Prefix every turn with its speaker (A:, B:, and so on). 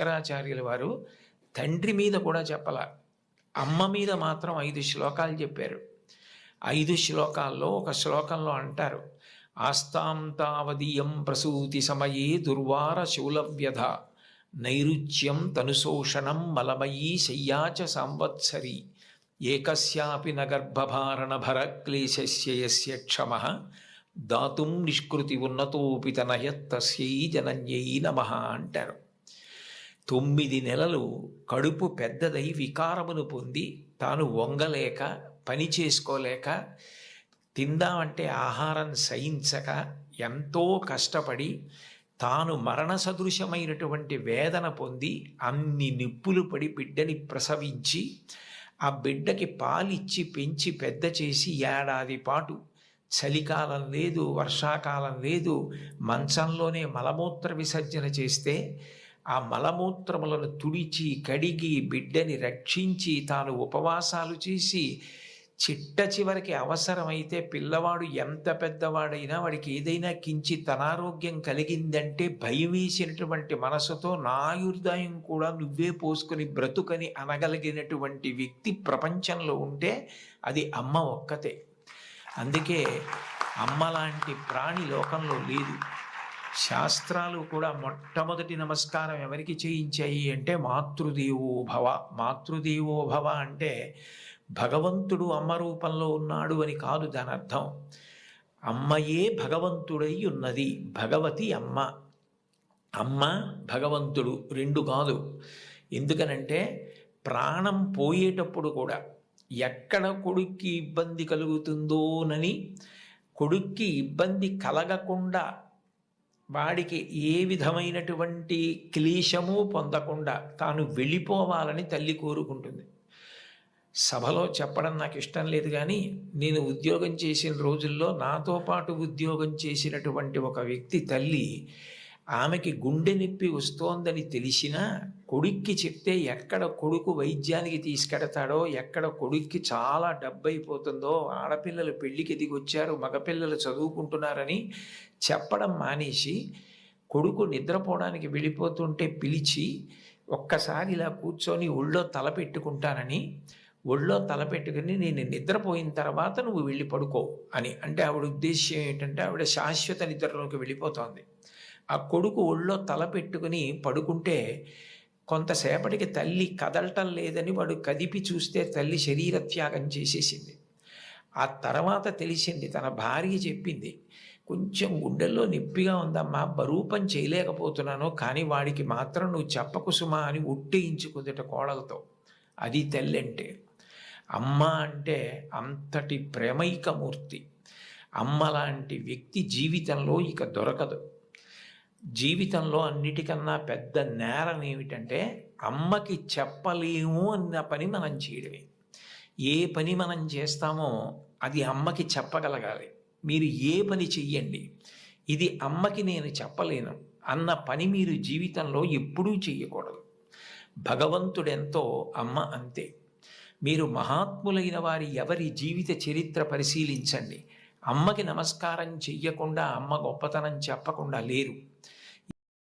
A: శంకరాచార్యుల వారు తండ్రి మీద కూడా చెప్పల. అమ్మ మీద మాత్రం ఐదు శ్లోకాలు చెప్పారు. ఐదు శ్లోకాల్లో ఒక శ్లోకంలో అంటారు ఆస్తాం తావదీయం ప్రసూతి సమయే దుర్వార శూలవ్యధ నైరుచ్యం తనుశోషణం మలమయీ శయ్యాచ సంవత్సరి ఏకస్యాపి నగర్భభారణ భరక్లేశస్య క్షమ దాతుం నిష్కృతి ఉన్నతోపి తనయత్తస్యై జనన్యై నమ అంటారు. తొమ్మిది నెలలు కడుపు పెద్దదై వికారమును పొంది తాను వంగలేక పని చేసుకోలేక తిందామంటే ఆహారం సహించక ఎంతో కష్టపడి తాను మరణ సదృశమైనటువంటి వేదన పొంది అన్ని నిప్పులు పడి బిడ్డని ప్రసవించి ఆ బిడ్డకి పాలిచ్చి పెంచి పెద్ద చేసి ఏడాది పాటు చలికాలం లేదు వర్షాకాలం లేదు మంచంలోనే మలమూత్ర విసర్జన చేస్తే ఆ మలమూత్రములను తుడిచి కడిగి బిడ్డని రక్షించి తాను ఉపవాసాలు చేసి చిట్ట చివరికి అవసరమైతే పిల్లవాడు ఎంత పెద్దవాడైనా వాడికి ఏదైనా కించిత్ అనారోగ్యం కలిగిందంటే భయం వేసినటువంటి మనసుతో నాయుర్దాయం కూడా నువ్వే పోసుకొని బ్రతుకని అనగలిగినటువంటి వ్యక్తి ప్రపంచంలో ఉంటే అది అమ్మ ఒక్కతే. అందుకే అమ్మ లాంటి ప్రాణి లోకంలో లేదు. శాస్త్రాలు కూడా మొట్టమొదటి నమస్కారం ఎవరికి చేయించాయి అంటే మాతృదేవో భవ. మాతృదేవో భవ అంటే భగవంతుడు అమ్మ రూపంలో ఉన్నాడు అని కాదు దాని అర్థం అమ్మయే భగవంతుడై ఉన్నది. భగవతి అమ్మ. అమ్మ భగవంతుడు రెండు కాదు. ఎందుకనంటే ప్రాణం పోయేటప్పుడు కూడా ఎక్కడ కొడుక్కి ఇబ్బంది కలుగుతుందోనని కొడుక్కి ఇబ్బంది కలగకుండా వాడికి ఏ విధమైనటువంటి క్లేశము పొందకుండా తాను వెళ్ళిపోవాలని తల్లి కోరుకుంటుంది. సభలో చెప్పడం నాకు ఇష్టం లేదు కానీ నేను ఉద్యోగం చేసిన రోజుల్లో నాతో పాటు ఉద్యోగం చేసినటువంటి ఒక వ్యక్తి తల్లి ఆమెకి గుండె నొప్పి వస్తోందని తెలిసినా కొడుక్కి చెప్తే ఎక్కడ కొడుకు వైద్యానికి తీసుకెడతాడో ఎక్కడ కొడుక్కి చాలా డబ్బు అయిపోతుందో ఆడపిల్లలు పెళ్ళికి దిగొచ్చారు మగపిల్లలు చదువుకుంటున్నారని చెప్పడం మానేసి కొడుకు నిద్రపోవడానికి వెళ్ళిపోతుంటే పిలిచి ఒక్కసారి ఇలా కూర్చొని ఒళ్ళో తల పెట్టుకుంటానని ఒళ్ళో తల పెట్టుకుని నేను నిద్రపోయిన తర్వాత నువ్వు వెళ్ళి పడుకో అని. అంటే ఆవిడ ఉద్దేశ్యం ఏంటంటే ఆవిడ శాశ్వత నిద్రలోకి వెళ్ళిపోతోంది. ఆ కొడుకు ఒళ్ళో తల పెట్టుకుని పడుకుంటే కొంతసేపటికి తల్లి కదలటం లేదని వాడు కదిపి చూస్తే తల్లి శరీర త్యాగం చేసేసింది. ఆ తర్వాత తెలిసింది తన భార్య చెప్పింది కొంచెం గుండెల్లో నొప్పిగా ఉందమ్మా బరూపం చేయలేకపోతున్నాను కానీ వాడికి మాత్రం నువ్వు చెప్పకు సుమా అని ఉట్టేయించుకుందట కోడలతో. అది తల్లి అంటే అమ్మ అంటే అంతటి ప్రేమైకమూర్తి అమ్మ లాంటి వ్యక్తి జీవితంలో ఇక దొరకదు. జీవితంలో అన్నిటికన్నా పెద్ద నేరం ఏమిటంటే అమ్మకి చెప్పలేము అన్న పని మనం చేయడమే. ఏ పని మనం చేస్తామో అది అమ్మకి చెప్పగలగాలి. మీరు ఏ పని చెయ్యండి ఇది అమ్మకి నేను చెప్పలేను అన్న పని మీరు జీవితంలో ఎప్పుడూ చెయ్యకూడదు. భగవంతుడెంతో అమ్మ అంతే. మీరు మహాత్ములైన వారి ఎవరి జీవిత చరిత్ర పరిశీలించండి. అమ్మకి నమస్కారం చెయ్యకుండా అమ్మ గొప్పతనం చెప్పకుండా లేరు.